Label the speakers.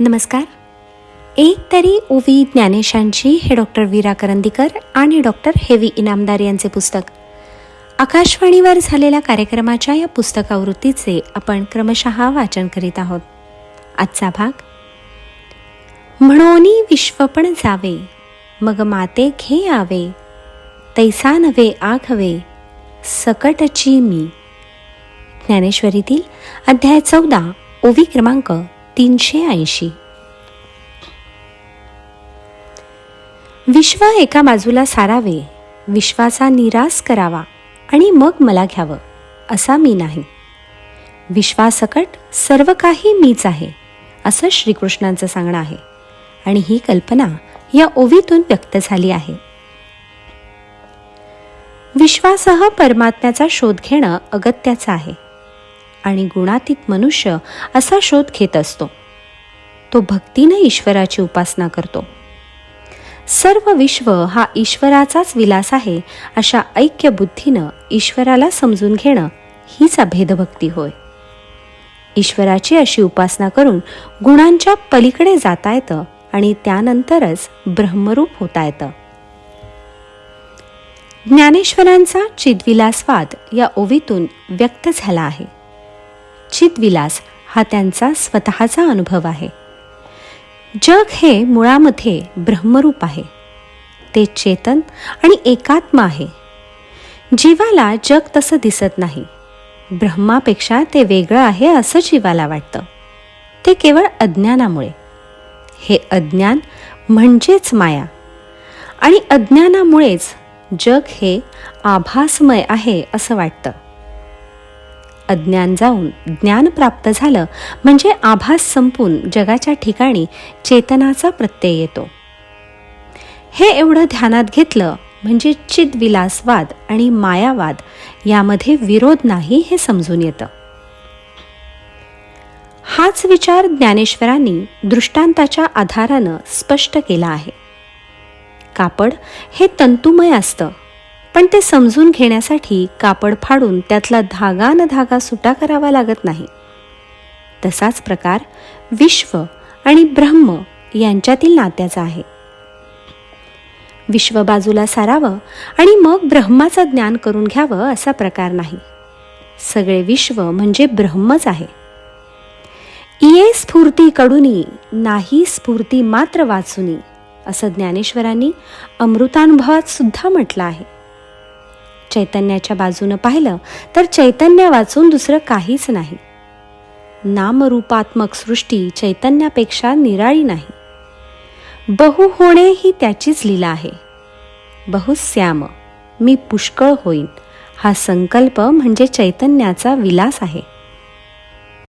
Speaker 1: नमस्कार. एक तरी ओवी ज्ञानेशांची हे डॉक्टर वीरा करंदीकर आणि डॉक्टर हेवी इनामदार यांचे पुस्तक. आकाशवाणीवर झालेल्या कार्यक्रमाच्या या पुस्तकावृत्तीचे आपण क्रमशः वाचन करीत आहोत. आजचा भाग म्हणोनी विश्वपण जावे मग माते घे आवे तैसा नव्हे आघवे सकटची मी. ज्ञानेश्वरीतील अध्याय चौदा ओवी क्रमांक तीनशे ऐंशी. विश्व एका बाजूला सारावे विश्वाचा निराश करावा आणि मग मला घ्यावं असा मी नाही. विश्वासकट सर्व काही मीच आहे असं श्रीकृष्णांचं सांगणं आहे. आणि ही कल्पना या ओवीतून व्यक्त झाली आहे. विश्वासह परमात्म्याचा शोध घेणं अगत्याचं आहे. आणि गुणातीत मनुष्य असा शोध घेत असतो. तो भक्तीनं ईश्वराची उपासना करतो. सर्व विश्व हा ईश्वराचाच विलास आहे अशा ऐक्य बुद्धीनं ईश्वराला समजून घेणं हीच अभेदभक्ती होय. ईश्वराची अशी उपासना करून गुणांच्या पलीकडे जाता येतं आणि त्यानंतरच ब्रह्मरूप होता येतं. ज्ञानेश्वरांचा चिद्विलासवाद या ओवीतून व्यक्त झाला आहे. चितविलास हा त्यांचा स्वतःचा अनुभव आहे. जग हे मुळामध्ये ब्रह्मरूप आहे. ते चेतन आणि एकात्म आहे. जीवाला जग तसं दिसत नाही. ब्रह्मापेक्षा ते वेगळं आहे असं जीवाला वाटतं. ते केवळ अज्ञानामुळे. हे अज्ञान म्हणजेच माया. आणि अज्ञानामुळेच जग हे आभासमय आहे असं वाटतं. अज्ञान जाऊन ज्ञान प्राप्त झालं म्हणजे आभास संपून जगाच्या ठिकाणी चेतनाचा प्रत्यय येतो. हे एवढं ध्यानात घेतलं म्हणजे चिद्विलासवाद आणि मायावाद यामध्ये विरोध नाही हे समजून येतं. हाच विचार ज्ञानेश्वरांनी दृष्टांताच्या आधारानं स्पष्ट केला आहे. कापड हे तंतुमय असतं. पण ते समजून घेण्यासाठी कापड फाडून त्यातला धागा न धागा सुटा करावा लागत नाही. तसाच प्रकार विश्व आणि ब्रह्म यांच्यातील नात्याचा आहे. विश्व बाजूला सारावं आणि मग ब्रह्माचं ज्ञान करून घ्यावं असा प्रकार नाही. सगळे विश्व म्हणजे ब्रह्मच आहे. इये स्फूर्ती कडुनी नाही स्फूर्ती मात्र वाचुनी असं ज्ञानेश्वरांनी अमृतानुभवात सुद्धा म्हटलं आहे. चैतन्याच्या बाजूनं पाहिलं तर चैतन्य वाचून दुसरं काहीच नाही. नामरूपात्मक सृष्टी चैतन्यापेक्षा निराळी नाही. बहु होणे ही त्याचीच लीला आहे. बहुश्याम मी पुष्कळ होईन. हा संकल्प म्हणजे चैतन्याचा विलास आहे.